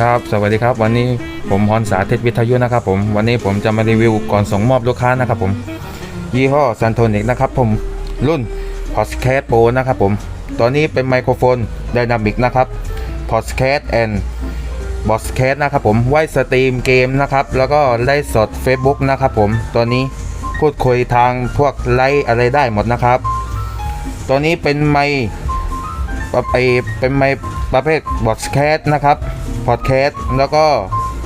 ครับสวัสดีครับ วันนี้ผมพรสาธิตวิทยุนะครับผมวันนี้ผมจะมารีวิวก่อนส่งมอบลูกค้านะครับผมยี่ห้อซันโทนิกนะครับผมรุ่น p o d c a s t Pro นะครับผมตัวนี้เป็นไมโครโฟนไดนามิกนะครับ p o d c a s t and b o s c a s t นะครับผมไว้สตรีมเกมนะครับแล้วก็ไลฟ์สด Facebook นะครับผมตัวนี้พูดคุยทางพวกไลฟ์อะไรได้หมดนะครับตัวนี้เป็นไมค ไอเป็นไมค์ประเภทบอดแคสต์นะครับพอดแคสต์แล้วก็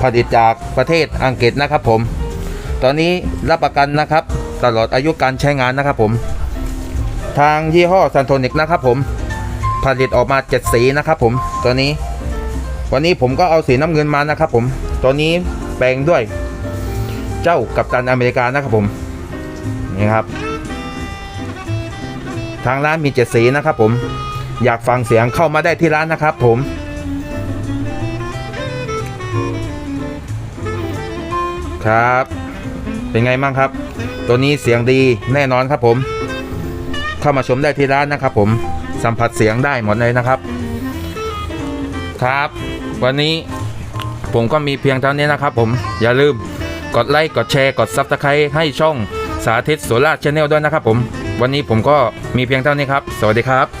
ผลิตจากประเทศอังกฤษนะครับผม ตอนนี้รับประกันนะครับตลอดอายุการใช้งานนะครับผม ทางยี่ห้อซันโทนิกนะครับผมผลิตออกมาเจ็ดสีนะครับผมตัวนี้ วันนี้ผมก็เอาสีน้ำเงินมานะครับผมตัวนี้แปลงด้วยเจ้ากัปตันอเมริกานะครับผมนี่ครับ ทางร้านมีเจ็ดสีนะครับผม อยากฟังเสียงเข้ามาได้ที่ร้านนะครับผมครับ เป็นไงบ้างครับ ตัวนี้เสียงดีแน่นอนครับผม เข้ามาชมได้ที่ร้านนะครับผม สัมผัสเสียงได้หมดเลยนะครับ ครับ วันนี้ผมก็มีเพียงเท่านี้นะครับผม อย่าลืมกดไลค์ กดแชร์ กดซับสไครต์ให้ช่องสาธิตโสราชแนลด้วยนะครับผม วันนี้ผมก็มีเพียงเท่านี้ครับ สวัสดีครับ